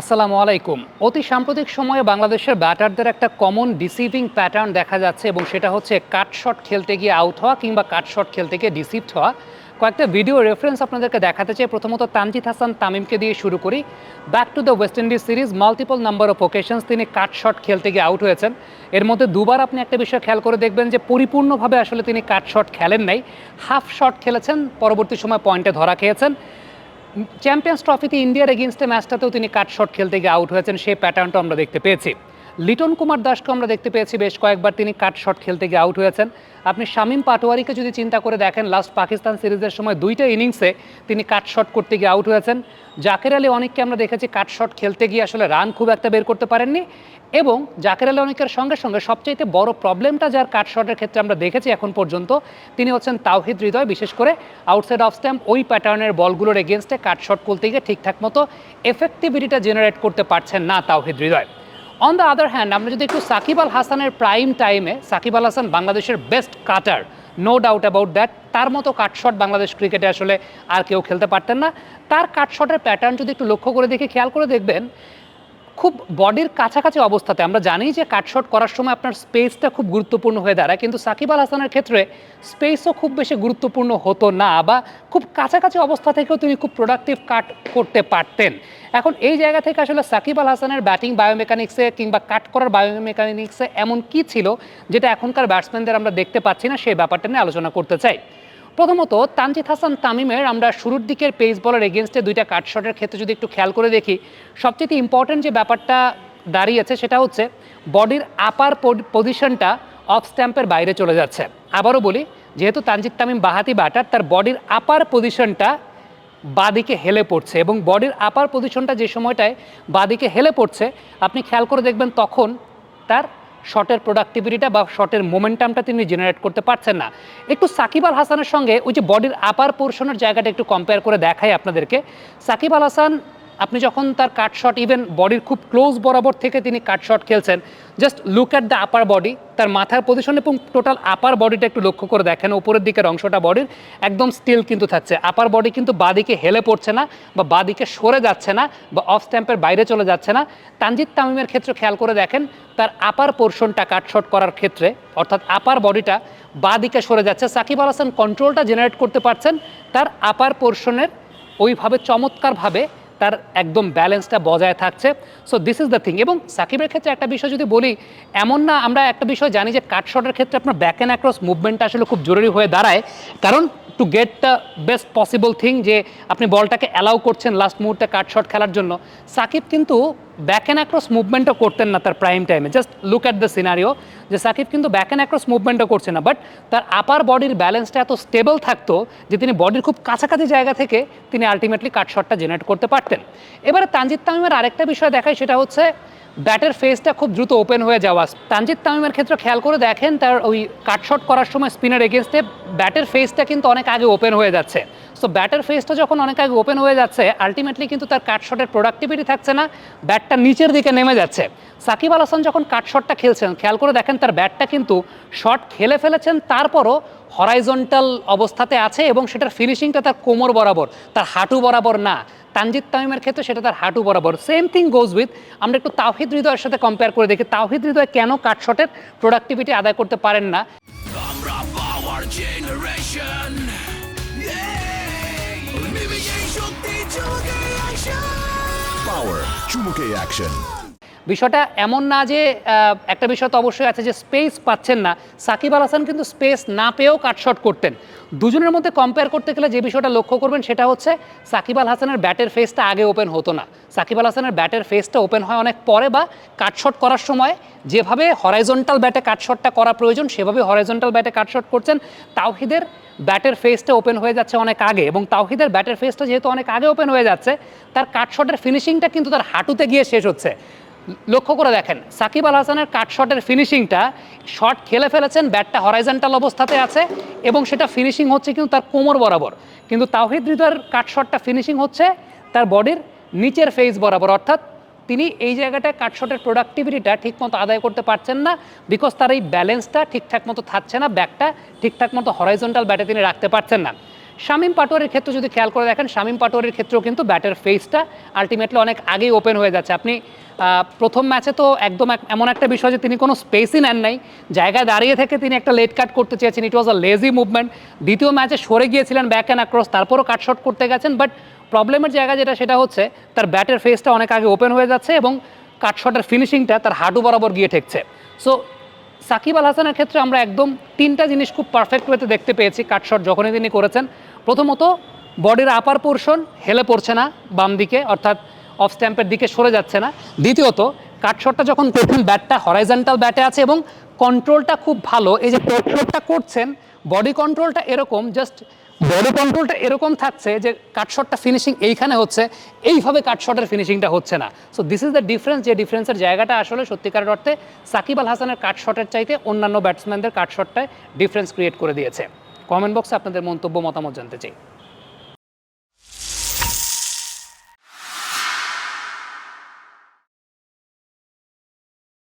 আসসালামু আলাইকুম। অতি সাম্প্রতিক সময়ে বাংলাদেশের ব্যাটারদের একটা কমন ডিসিভিং প্যাটার্ন দেখা যাচ্ছে এবং সেটা হচ্ছে কাট শট খেলতে গিয়ে আউট হওয়া কিংবা কাট শট খেলতে গিয়ে ডিসিভড হওয়া। কয়েকটা ভিডিও রেফারেন্স আপনাদেরকে দেখাতে চাই। প্রথমত তানজিদ হাসান তামিমকে দিয়ে শুরু করি। Back to the West Indies series multiple number of occasions তিনি কাট শট খেলতে গিয়ে আউট হয়েছেন। এর মধ্যে দুবার আপনি একটা বিষয় খেয়াল করে দেখবেন যে পরিপূর্ণভাবে আসলে তিনি কাট শট খেলেন নাই। হাফ শট খেলেছেন, পরবর্তী সময় পয়েন্টে ধরা খেয়েছেন। চ্যাম্পিয়ন্স ট্রফিতে ইন্ডিয়ার এগেনস্টে ম্যাচটাতেও তিনি কাট শট খেলতে গিয়ে আউট হয়েছেন, সেই প্যাটার্নটা আমরা দেখতে পেয়েছি। লিটন কুমার দাসকে আমরা দেখতে পেয়েছি বেশ কয়েকবার। তিনি কাট শট খেলতে গিয়ে আউট হয়েছেন। আপনি শামীম পাটোয়ারিকে যদি চিন্তা করে দেখেন, লাস্ট পাকিস্তান সিরিজের সময় দুইটা ইনিংসে তিনি কাট শট করতে গিয়ে আউট হয়েছেন। জাকের আলী অনেককে আমরা দেখেছি কাট শট খেলতে গিয়ে আসলে রান খুব একটা বের করতে পারেননি এবং জাকের আলী অনেকের সঙ্গে সঙ্গে সবচাইতে বড় প্রবলেমটা যার কাট শটের ক্ষেত্রে আমরা দেখেছি এখন পর্যন্ত, তিনি হচ্ছেন তাওহিদ হৃদয়, বিশেষ করে আউটসাইড অফ স্ট্যাম্প ওই প্যাটার্নের বলগুলোর এগেনস্টে কাট শট করতে গিয়ে ঠিকঠাক মতো এফেক্টিভিটিটা জেনারেট করতে পারছেন না Towhid Hridoy. On the other hand আমরা যদি একটু সাকিব আল হাসানের প্রাইম টাইমে সাকিব আল হাসান বাংলাদেশের best cutter no doubt about that তার মতো কাটশট বাংলাদেশ ক্রিকেটে আসলে আর কেউ খেলতে পারতেন না। তার কাটশটের প্যাটার্ন যদি একটু লক্ষ্য করে দেখে, খেয়াল করে দেখবেন খুব বডির কাছাকাছি অবস্থাতে, আমরা জানি যে কাটশট করার সময় আপনার স্পেসটা খুব গুরুত্বপূর্ণ হয়ে দাঁড়ায়, কিন্তু সাকিব আল হাসানের ক্ষেত্রে স্পেসও খুব বেশি গুরুত্বপূর্ণ হতো না বা খুব কাছাকাছি অবস্থা থেকেও তিনি খুব প্রোডাক্টিভ কাট করতে পারতেন। এখন এই জায়গা থেকে আসলে সাকিব আল হাসানের ব্যাটিং বায়োমেকানিক্সে কিংবা কাট করার বায়োমেকানিক্সে এমন কি ছিল যেটা এখনকার ব্যাটসম্যানদের আমরা দেখতে পাচ্ছি না, সেই ব্যাপারটা নিয়ে আলোচনা করতে চাই। প্রথমত, তানজিদ হাসান তামিমের আমরা শুরুর দিকের পেস বলার এগেনস্টে দুইটা কাট শটের ক্ষেত্রে যদি একটু খেয়াল করে দেখি, সবচেয়ে ইম্পর্টেন্ট যে ব্যাপারটা দাঁড়িয়েছে সেটা হচ্ছে বডির আপার পজিশনটা অফ স্ট্যাম্পের বাইরে চলে যাচ্ছে। আবারও বলি, যেহেতু তানজিদ তামিম বাহাতি ব্যাটার তার বডির আপার পজিশনটা বাদিকে হেলে পড়ছে এবং বডির আপার পজিশনটা যে সময়টায় বাদিকে হেলে পড়ছে, আপনি খেয়াল করে দেখবেন তখন তার শটের প্রোডাক্টিভিটিটা বা শটের মোমেন্টামটা তিনি জেনারেট করতে পারছেন না। একটু সাকিব আল হাসানের সঙ্গে ওই যে বডির আপার পোর্শনের জায়গাটা একটু কম্পেয়ার করে দেখাই আপনাদেরকে। সাকিব আল হাসান আপনি যখন তার কাট শট ইভেন বডির খুব ক্লোজ বরাবর থেকে তিনি কাট শট খেলছেন just look at the upper body তার মাথার পজিশন এবং টোটাল আপার বডিটা একটু লক্ষ্য করে দেখেন, উপরের দিকের অংশটা বডির একদম স্টিল কিন্তু থাকছে। আপার বডি কিন্তু বাদিকে হেলে পড়ছে না, বা বাদিকে সরে যাচ্ছে না, বা অফ স্ট্যাম্পের বাইরে চলে যাচ্ছে না। তানজিদ তামিমের ক্ষেত্রে খেয়াল করে দেখেন, তার আপার পোর্শনটা কাট শট করার ক্ষেত্রে, অর্থাৎ আপার বডিটা বাদিকে সরে যাচ্ছে। সাকিব আল হাসান কন্ট্রোলটা জেনারেট করতে পারছেন, তার আপার পোর্শনের ওইভাবে চমৎকারভাবে তার একদম ব্যালেন্সটা বজায় থাকছে। So this is the thing এবং সাকিবের ক্ষেত্রে একটা বিষয় যদি বলি, এমন না আমরা একটা বিষয় জানি যে কাট শটের ক্ষেত্রে আপনার ব্যাক অ্যান্ড অ্যাক্রস মুভমেন্টটা আসলে খুব জরুরি হয়ে দাঁড়ায়। কারণ to get the best possible thing যে আপনি বলটাকে অ্যালাউ করছেন লাস্ট মুহূর্তে কাট শট খেলার জন্য, সাকিব কিন্তু ব্যাক অ্যান্ড অ্যাক্রস মুভমেন্টও করতেন না তার প্রাইম টাইমে just look at the scenario যে সাকিব কিন্তু ব্যাক অ্যান্ড অ্যাক্রস মুভমেন্টও করছে না বাট তার আপার বডির ব্যালেন্সটা এত স্টেবল থাকতো যে তিনি বডির খুব কাছাকাছি জায়গা থেকে তিনি আলটিমেটলি কাট শটটা জেনারেট করতে পারতেন। এবারে তানজিদ তামিমের আরেকটা বিষয় দেখায় সেটা হচ্ছে ব্যাটের ফেসটা খুব দ্রুত ওপেন হয়ে যাওয়া। তানজিদ তামিমের ক্ষেত্রে খেয়াল করে দেখেন, তার ওই কাটশট করার সময় স্পিনার এগেনস্টে ব্যাটের ফেসটা কিন্তু অনেক আগে ওপেন হয়ে যাচ্ছে। সো ব্যাটের ফেসটা যখন অনেক আগে ওপেন হয়ে যাচ্ছে আলটিমেটলি কিন্তু তার কাটশটের প্রোডাক্টিভিটি থাকছে না, ব্যাটটা নিচের দিকে নেমে যাচ্ছে। সাকিব আল হাসান যখন কাটশটটা খেলছেন, খেয়াল করে দেখেন তার ব্যাটটা কিন্তু শট খেলে ফেলেছেন, তারপরও হরাইজন্টাল অবস্থাতে আছে এবং সেটার ফিনিশিংটা তার কোমর বরাবর, তার হাঁটু বরাবর না। তানজিদ তামিমের ক্ষেত্রে সেটা তার হাঁটু বরাবর। সেম থিং গোজ উইথ আমরা একটু তাওহিদ হৃদয়ের সাথে কম্পেয়ার করে দেখি, তাওহিদ হৃদয় কেন কাটশটের প্রোডাক্টিভিটি আদায় করতে পারেন না? Power Chumuke Action. বিষয়টা এমন না যে একটা বিষয় তো অবশ্যই আছে যে স্পেস পাচ্ছেন না। সাকিব আল হাসান কিন্তু স্পেস না পেয়েও কাটশট করতেন। দুজনের মধ্যে কম্পেয়ার করতে গেলে যে বিষয়টা লক্ষ্য করবেন সেটা হচ্ছে সাকিব আল হাসানের ব্যাটের ফেসটা আগে ওপেন হতো না। সাকিব আল হাসানের ব্যাটের ফেসটা ওপেন হয় অনেক পরে বা কাটশট করার সময় যেভাবে হরাইজন্টাল ব্যাটে কাটশটটা করা প্রয়োজন, সেভাবে হরাইজন্টাল ব্যাটে কাটশট করছেন। তাওহিদের ব্যাটের ফেসটা ওপেন হয়ে যাচ্ছে অনেক আগে এবং তাওহিদের ব্যাটের ফেসটা যেহেতু অনেক আগে ওপেন হয়ে যাচ্ছে, তার কাটশটের ফিনিশিংটা কিন্তু তার হাঁটুতে গিয়ে শেষ হচ্ছে। লক্ষ্য করে দেখেন, সাকিব আল হাসানের কাট শটের ফিনিশিংটা শট খেলে ফেলেছেন ব্যাটটা হরাইজেন্টাল অবস্থাতে আছে, এবং সেটা ফিনিশিং হচ্ছে কিন্তু তার কোমর বরাবর। কিন্তু তাওহিদ হৃদয়ের কাট শটটা ফিনিশিং হচ্ছে তার বডির নিচের ফেস বরাবর। অর্থাৎ তিনি এই জায়গাটায় কাট শটের প্রোডাক্টিভিটিটা ঠিকমতো আদায় করতে পারছেন না বিকজ তার এই ব্যালেন্সটা ঠিকঠাক মতো থাকছে না ব্যাকটা ঠিকঠাক মতো হরাইজন্টাল ব্যাটে তিনি রাখতে পারছেন না। শামীম পাটোয়ারির ক্ষেত্রে যদি খেয়াল করে দেখেন, শামীম পাটোয়ারির ক্ষেত্রেও কিন্তু ব্যাটের ফেসটা আলটিমেটলি অনেক আগেই ওপেন হয়ে যাচ্ছে। আপনি প্রথম ম্যাচে তো একদম এক- এমন একটা বিষয় যে তিনি কোনো স্পেসই নেন নাই, জায়গায় দাঁড়িয়ে থেকে তিনি একটা লেট কাট করতে চেয়েছেন। ইট ওয়াজ আ লেজি মুভমেন্ট দ্বিতীয় ম্যাচে সরে গিয়েছিলেন ব্যাক অ্যান্ড অ্যাক্রস তারপরও কাট শট করতে গেছেন। বাট প্রবলেমের জায়গা যেটা, সেটা হচ্ছে তার ব্যাটের ফেসটা অনেক আগে ওপেন হয়ে যাচ্ছে এবং কাট শটের ফিনিশিংটা তার হাঁটু বরাবর গিয়ে ঠেকছে। সো সাকিব আল হাসানের ক্ষেত্রে আমরা একদম তিনটা জিনিস খুব পারফেক্ট ওয়েতে দেখতে পেয়েছি কাটশট যখনই তিনি করেছেন। প্রথমত বডির আপার পোর্শন হেলে পড়ছে না বাম দিকে, অর্থাৎ অফ স্ট্যাম্পের দিকে সরে যাচ্ছে না। দ্বিতীয়ত কাটশটটা যখন করছেন ব্যাটটা হরাইজেন্টাল ব্যাটে আছে এবং কন্ট্রোলটা খুব ভালো, এই যে কাটশটটা করছেন বডি কন্ট্রোলটা এরকম জাস্ট বডি কন্ট্রোলটা এরকম থাকছে যে কাটশটটা ফিনিশিং এইখানে হচ্ছে, এইভাবে কাটশটের ফিনিশিংটা হচ্ছে না। So this is the difference যে ডিফারেন্সের জায়গাটা আসলে সত্যিকারের অর্থে সাকিব আল হাসানের কাটশটের চাইতে অন্যান্য ব্যাটসম্যানদের কাটশটটায় ডিফারেন্স ক্রিয়েট করে দিয়েছে। কমেন্ট বক্সে আপনাদের মন্তব্য, মতামত জানতে চাই।